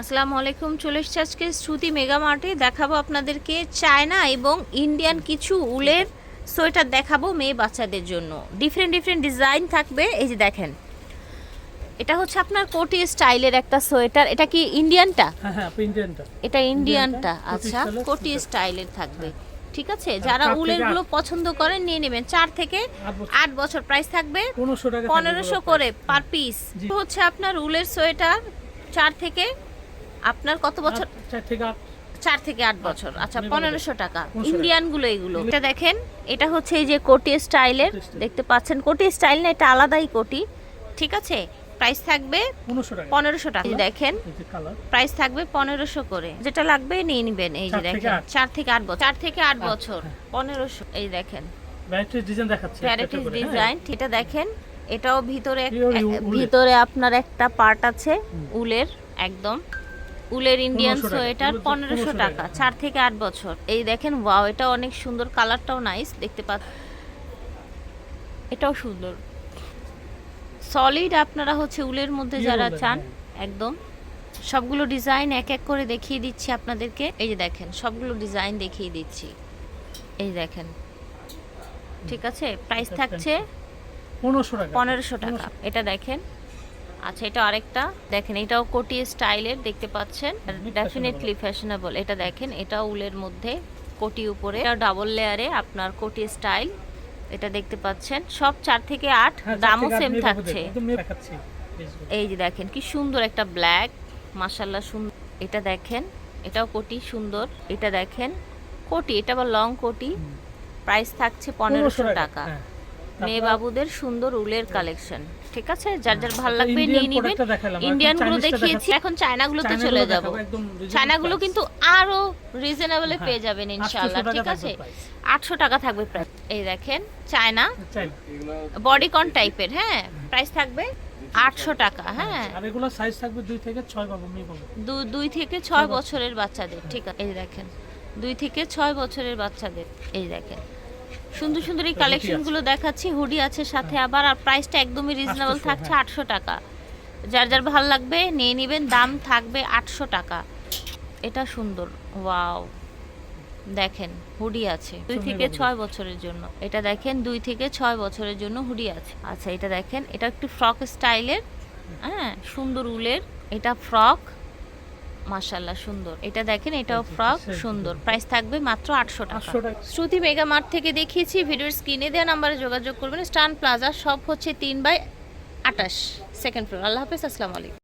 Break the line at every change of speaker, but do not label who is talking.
আসসালামু আলাইকুম চলে এসছি আজকে শ্রুতি মেগা মার্টে। দেখাবো আপনাদেরকে চায়না এবং ইন্ডিয়ান কিছু উলের সোয়েটার দেখাবো মেয়ে বাচ্চাদের জন্য। ডিফারেন্ট ডিফারেন্ট ডিজাইন থাকবে। এই যে দেখেন এটা হচ্ছে আপনার কোটি স্টাইলের একটা সোয়েটার। এটা কি ইন্ডিয়ানটা?
হ্যাঁ হ্যাঁ
এটা ইন্ডিয়ানটা। আচ্ছা কোটি স্টাইলের থাকবে। ঠিক আছে? যারা
উলেরগুলো
পছন্দ করেন নিয়ে নেবেন। চার থেকে
আট বছর।
প্রাইস থাকবে।
পনেরোশো
করে পার পিস হচ্ছে আপনার উলের সোয়েটার। চার থেকে আপনার কত বছর?
চার থেকে আট।
বছর। আচ্ছা পনেরোশো টাকা।
1500 টাকা।
ইন্ডিয়ানগুলো এগুলো। এটা দেখেন এটা হচ্ছে এই যে কোটি স্টাইলের
স্টাইল।
দেখতে পাচ্ছেন কোটি স্টাইল না এটা আলাদাই কোটি। ঠিক আছে? প্রাইস থাকবে
পনেরোশো টাকা।
দেখেন প্রাইস থাকবে পনেরোশো করে। যেটা লাগবে নিয়ে নিবেন এই যে দেখেন। চার থেকে আট বছর। চার থেকে আট
আট,
বছর। পনেরোশো এই দেখেন।
ভ্যারাইটিস ডিজাইন
এটা দেখেন এটাও ভিতরে। ভিতরে আপনার একটা পার্ট আছে উলের একদম। উলের ইন্ডিয়ান সোয়েটার পনেরোশো টাকা। চার থেকে আট বছর। এই দেখেন ওয়াও এটা অনেক সুন্দর কালারটাও নাইস দেখতে পা এটাও সুন্দর। সলিড আপনারা হচ্ছে উলের মধ্যে যারা চান
হ্যাঁ।
একদম। সবগুলো ডিজাইন এক এক করে দেখিয়ে দিচ্ছি আপনাদেরকে। এই যে দেখেন সবগুলো ডিজাইন দেখিয়ে দিচ্ছি। এই দেখেন। ঠিক আছে? প্রাইস থাকছে
পনেরোশো টাকা।
পনেরোশো টাকা। এটা দেখেন। আচ্ছা এটা আরেকটা। দেখেন এটাও কোটি স্টাইলের দেখতে পাচ্ছেন। ডেফিনেটলি ফ্যাশনেবল এটা দেখেন এটা উলের মধ্যে কোটি উপরে। এটা ডাবল লেয়ারে আপনার কোটি স্টাইল। এটা দেখতে পাচ্ছেন। সব চার থেকে আট
হ্যাঁ,
দামও সেম থাকছে।
এই যে।
দেখেন কি সুন্দর একটা ব্ল্যাক মাশাল্লাহ সুন্দর। এটা দেখেন এটাও কোটি সুন্দর। এটা দেখেন কোটি এটা আবার লং কোটি। প্রাইস থাকছে পনেরোশো টাকা।
হ্যাঁ।
মেয়ে বাবুদের সুন্দর উলের কালেকশন ঠিক আছে? যার যার ভালো লাগবে নিয়ে নিবেন।
ইন্ডিয়ানগুলো
দেখিয়েছি এখন চায়না গুলোতে চলে যাব। চায়না গুলো কিন্তু আরও রিজনেবলে
হ্যাঁ,
পেয়ে যাবেন
800
ইনশাআল্লাহ ঠিক আছে?
price।
আটশো টাকা থাকবে প্রাইস এই দেখেন চায়না
বডি
বডিকন টাইপের হ্যাঁ প্রাইস থাকবে আটশো টাকা হ্যাঁ
আর এগুলো সাইজ থাকবে দুই থেকে ছয় মেয়ে
দুই থেকে ছয় বছরের বাচ্চাদের ঠিক আছে এই দেখেন দুই থেকে ছয় বছরের বাচ্চাদের এই দেখেন। সুন্দর সুন্দর এই
হুডি
কালেকশনগুলো দেখাচ্ছি হুডি আছে সাথে আবার আর প্রাইসটা একদমই রিজনেবল থাকছে
হ্যাঁ।
আটশো টাকা। যার যার ভালো লাগবে নিয়ে নেবেন দাম থাকবে আটশো টাকা। এটা সুন্দর ওয়াও। দেখেন হুডি আছে। দুই থেকে ছয় বছরের জন্য। এটা দেখেন দুই থেকে ছয় বছরের জন্য হুডি আছে। আচ্ছা এটা দেখেন এটা একটু ফ্রক স্টাইলের হ্যাঁ সুন্দর উলের। এটা ফ্রক মাশাল্লাহ সুন্দর। এটা দেখেন এটাও ফ্রক সুন্দর। প্রাইস থাকবে মাত্র
আটশো টাকা।
শ্রুতি মেগা মার্ট থেকে দেখিয়েছি ভিডিওর স্ক্রিনে দেওয়া নাম্বারে যোগাযোগ করবেন। স্টান প্লাজা সব হচ্ছে তিন বাই আটাশ সেকেন্ড ফ্লোর। আল্লাহ হাফিজ আসসালামু আলাইকুম।